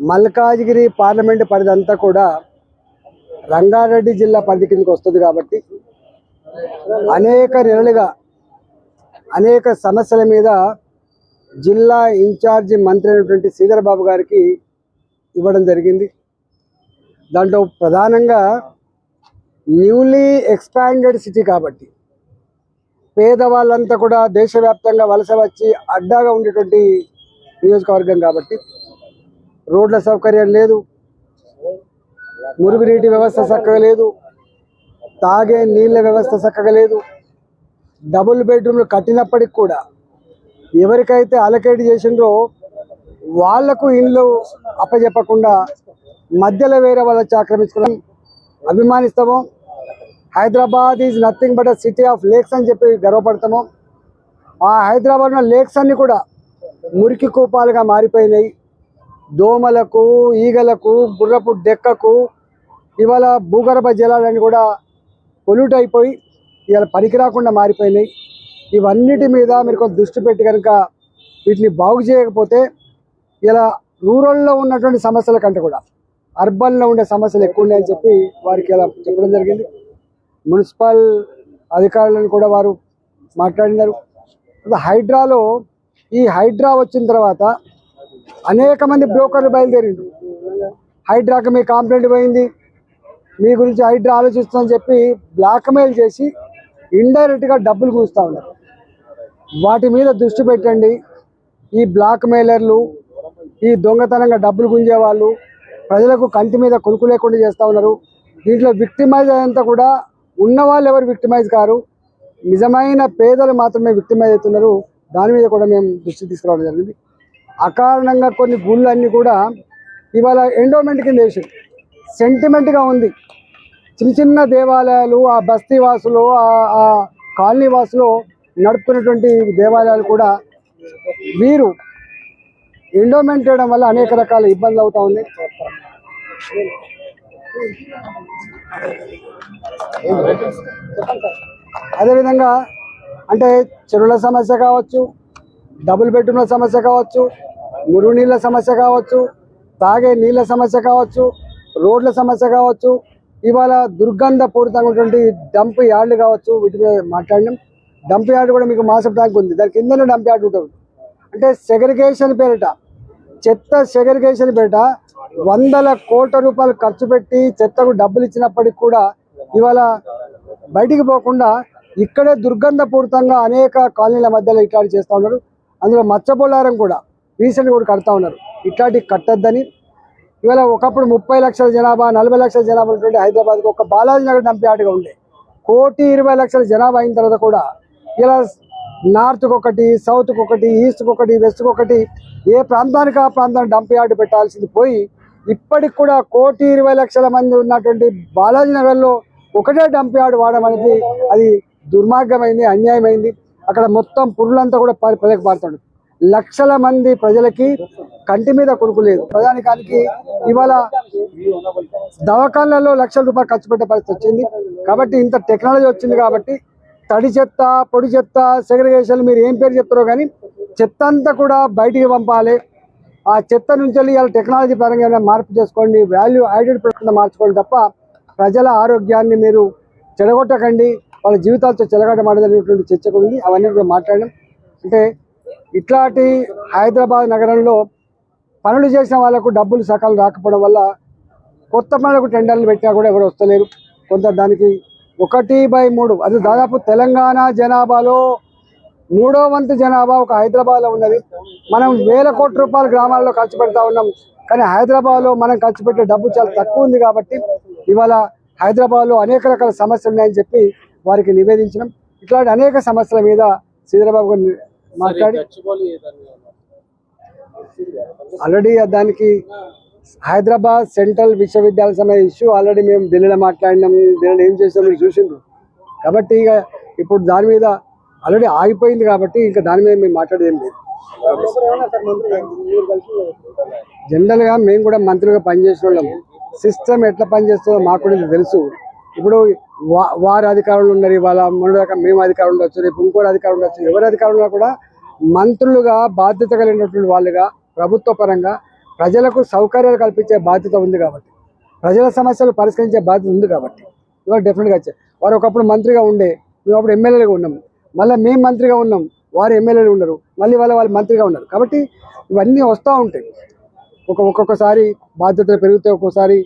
Malkajgiri parliament పరిధి అంతా కూడా రంగారెడ్డి జిల్లా పరిధి కిందకి వస్తుంది కాబట్టి అనేక నెలలుగా అనేక సమస్యల మీద జిల్లా ఇన్ఛార్జి మంత్రి అయినటువంటి శ్రీధర్ బాబు గారికి ఇవ్వడం జరిగింది. దాంట్లో ప్రధానంగా న్యూలీ ఎక్స్పాండెడ్ సిటీ కాబట్టి పేదవాళ్ళంతా కూడా దేశవ్యాప్తంగా వలస వచ్చి అడ్డాగా ఉండేటువంటి నియోజకవర్గం కాబట్టి రోడ్ల సౌకర్యం లేదు. మురుగునీటి వ్యవస్థ చక్కగా లేదు. తాగే నీళ్ళ వ్యవస్థ చక్కగా లేదు. డబుల్ బెడ్రూమ్లు కట్టినప్పటికి కూడా ఎవరికైతే అలకేట్ చేసిండ్రో వాళ్ళకు ఇండ్లు అప్పచెప్పకుండా మధ్యలో వేరే వాళ్ళకి ఆక్రమించుకోవడం అభిమానిస్తాము. Hyderabad is nothing but a city of lakes అని చెప్పి గర్వపడతాము. ఆ హైదరాబాద్లో లేక్స్ అన్ని కూడా మురికి కూపాలుగా మారిపోయినాయి. దోమలకు ఈగలకు గుర్రపు డెక్కకు ఇవాళ భూగర్భ జలాలన్నీ కూడా పొల్యూట్ అయిపోయి ఇవాళ పనికి రాకుండా మారిపోయినాయి. ఇవన్నిటి మీద మీరు కొంత దృష్టి పెట్టి కనుక వీటిని బాగు చేయకపోతే ఇలా రూరల్లో ఉన్నటువంటి సమస్యల కంటే కూడా అర్బన్లో ఉండే సమస్యలు ఎక్కువ ఉన్నాయని చెప్పి వారికి ఇలా చెప్పడం జరిగింది. మున్సిపల్ అధికారులను కూడా వారు మాట్లాడినారు. హైడ్రాలో ఈ హైడ్రా వచ్చిన తర్వాత అనేక మంది బ్రోకర్లు బయలుదేరిండు హైడ్రాకి మీ కంప్లైంట్ పోయింది. మీ గురించి హైడ్రా ఆలోచిస్తుందని చెప్పి బ్లాక్మెయిల్ చేసి ఇండైరెక్ట్గా డబ్బులు కూస్తూ ఉన్నారు. వాటి మీద దృష్టి పెట్టండి. ఈ బ్లాక్మెయిలర్లు ఈ దొంగతనంగా డబ్బులు గుంజే వాళ్ళు ప్రజలకు కంటి మీద కొనుక్కు లేకుండా చేస్తూ ఉన్నారు. దీంట్లో విక్టిమైజ్ అయ్యేంత కూడా ఉన్న వాళ్ళు ఎవరు విక్టిమైజ్ కారు? నిజమైన పేదలు మాత్రమే విక్టిమైజ్ అవుతున్నారు. దాని మీద కూడా మేము దృష్టి తీసుకురావడం జరిగింది. అకారణంగా కొన్ని గుళ్ళన్నీ కూడా ఇవాళ ఎండోమెంట్ కింద వేసి సెంటిమెంట్గా ఉంది. చిన్న చిన్న దేవాలయాలు ఆ బస్తీ వాసులు ఆ- ఆ కాలనీ వాసులు నడుపుకున్నటువంటి దేవాలయాలు కూడా వీరు ఎండోమెంట్ చేయడం వల్ల అనేక రకాల ఇబ్బందులు అవుతా ఉన్నాయి. అదేవిధంగా అంటే చెరువుల సమస్య కావచ్చు డబుల్ బెడ్రూమ్ల సమస్య కావచ్చు మురుగు నీళ్ళ సమస్య కావచ్చు తాగే నీళ్ళ సమస్య కావచ్చు రోడ్ల సమస్య కావచ్చు ఇవాళ దుర్గంధపూరితంగా ఉన్నటువంటి డంప్ యార్డ్లు కావచ్చు వీటి మీద మాట్లాడినాం. డంప్ యార్డ్ కూడా మీకు మాసప్ ట్యాంక్ ఉంది. దాని కిందనే డంప్ యార్డ్ ఉంటుంది. అంటే సెగ్రిగేషన్ పేరిట చెత్త సెగ్రిగేషన్ పేరిట వందల కోట్ల రూపాయలు ఖర్చు పెట్టి చెత్తకు డబ్బులు ఇచ్చినప్పటికి కూడా ఇవాళ బయటికి పోకుండా ఇక్కడే దుర్గంధపూరితంగా అనేక కాలనీల మధ్యలో ఇట్లాంటి చేస్తూ ఉన్నారు. అందులో మచ్చబొల్లారం కూడా రీసెంట్గా కూడా కడతా ఉన్నారు. ఇట్లాంటివి కట్టద్దని. ఇవాళ ఒకప్పుడు ముప్పై లక్షల జనాభా నలభై లక్షల జనాభా ఉన్నటువంటి హైదరాబాద్కి ఒక బాలాజీ నగర్ డంప్యార్డ్గా ఉండే. కోటి ఇరవై లక్షల జనాభా అయిన తర్వాత కూడా ఇలా నార్త్కి ఒకటి సౌత్కి ఒకటి ఈస్ట్కి ఒకటి వెస్ట్కి ఒకటి ఏ ప్రాంతానికి ఆ ప్రాంతానికి డంప్ యార్డ్ పెట్టాల్సింది పోయి ఇప్పటికి కూడా కోటి ఇరవై లక్షల మంది ఉన్నటువంటి బాలాజీ నగర్లో ఒకటే డంప్ యార్డ్ వాడడం అనేది అది దుర్మార్గమైంది అన్యాయమైంది. అక్కడ మొత్తం పురులంతా కూడా ప- లక్షల మంది ప్రజలకి కంటి మీద కొడుకు లేదు. ప్రధానికానికి ఇవాళ దవాఖాన్లలో లక్షల రూపాయలు ఖర్చు పెట్టే పరిస్థితి వచ్చింది. కాబట్టి ఇంత టెక్నాలజీ వచ్చింది కాబట్టి తడి చెత్త పొడి చెత్త సెగ్రిగేషన్ మీరు ఏం పేరు చెప్తారో కానీ చెత్త అంతా కూడా బయటికి పంపాలి. ఆ చెత్త నుంచి వెళ్ళి ఇవాళ టెక్నాలజీ పరంగా మార్పు చేసుకోండి వాల్యూ యాడెడ్ ప్రొడక్ట్ మార్చుకోండి తప్ప ప్రజల ఆరోగ్యాన్ని మీరు చెడగొట్టకండి. వాళ్ళ జీవితాలతో చెలగటమాడదనేటువంటి చర్చ కూడా ఉంది. అవన్నీ కూడా మాట్లాడడం. అంటే ఇట్లాంటి హైదరాబాద్ నగరంలో పనులు చేసిన వాళ్ళకు డబ్బులు సకాలం రాకపోవడం వల్ల కొత్త పనులకు టెండర్లు పెట్టినా కూడా ఎవరు వస్తలేరు. కొంత దానికి ఒకటి బై మూడు అది దాదాపు తెలంగాణ జనాభాలో మూడో వంతు జనాభా ఒక హైదరాబాద్లో ఉన్నది. మనం వేల కోట్ల రూపాయలు గ్రామాల్లో ఖర్చు పెడతా ఉన్నాం. కానీ హైదరాబాద్లో మనం ఖర్చు పెట్టే డబ్బు చాలా తక్కువ ఉంది కాబట్టి ఇవాళ హైదరాబాద్లో అనేక రకాల సమస్యలు ఉన్నాయని చెప్పి వారికి నివేదించడం ఇట్లాంటి అనేక సమస్యల మీద శ్రీధరబాబు గారు మాట్లాడి ఆల్రెడీ దానికి హైదరాబాద్ సెంట్రల్ విశ్వవిద్యాలయ సమయ ఇష్యూ ఆల్రెడీ మేము ఢిల్లీలో మాట్లాడినాం ఢిల్లీలో ఏం చేసాం మీరు చూసిండ్రు. కాబట్టి ఇక ఇప్పుడు దాని మీద ఆల్రెడీ ఆగిపోయింది కాబట్టి ఇంకా దాని మీద మేము మాట్లాడేది లేదు. జనరల్గా మేము కూడా మంత్రులుగా పనిచేసిన వాళ్ళం. సిస్టమ్ ఎట్లా పనిచేస్తుందో మాకు కూడా తెలుసు. ఇప్పుడు వారు అధికారంలో ఉన్నారు ఇవాళ మూడు దాకా మేము అధికారం ఉండొచ్చు రేపు ఇంకోటి అధికారం ఉండొచ్చు. ఎవరి అధికారంలో కూడా మంత్రులుగా బాధ్యత కలిగినటువంటి వాళ్ళుగా ప్రభుత్వ పరంగా ప్రజలకు సౌకర్యాలు కల్పించే బాధ్యత ఉంది కాబట్టి ప్రజల సమస్యలు పరిష్కరించే బాధ్యత ఉంది కాబట్టి ఇవాళ డెఫినెట్గా వచ్చాయి వారు ఒకప్పుడు మంత్రిగా ఉండే మేము అప్పుడు ఎమ్మెల్యేలుగా ఉన్నాం. మళ్ళీ మేము మంత్రిగా ఉన్నాం వారు ఎమ్మెల్యేలు ఉండరు మళ్ళీ వాళ్ళ వాళ్ళు మంత్రిగా ఉన్నారు. కాబట్టి ఇవన్నీ వస్తూ ఉంటాయి. ఒక ఒక్కొక్కసారి బాధ్యతలు పెరిగితే ఒక్కోసారి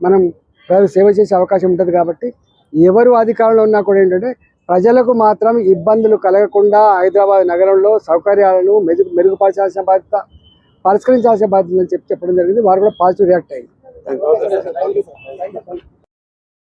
మనం ప్రజలు సేవ చేసే అవకాశం ఉంటుంది కాబట్టి ఎవరు అధికారంలో ఉన్నా కూడా ఏంటంటే ప్రజలకు మాత్రం ఇబ్బందులు కలగకుండా హైదరాబాద్ నగరంలో సౌకర్యాలను మెరుగు మెరుగుపరచాల్సిన బాధ్యత పరిష్కరించాల్సిన బాధ్యత అని చెప్పి చెప్పడం జరిగింది. వారు కూడా పాజిటివ్ రియాక్ట్ అయ్యింది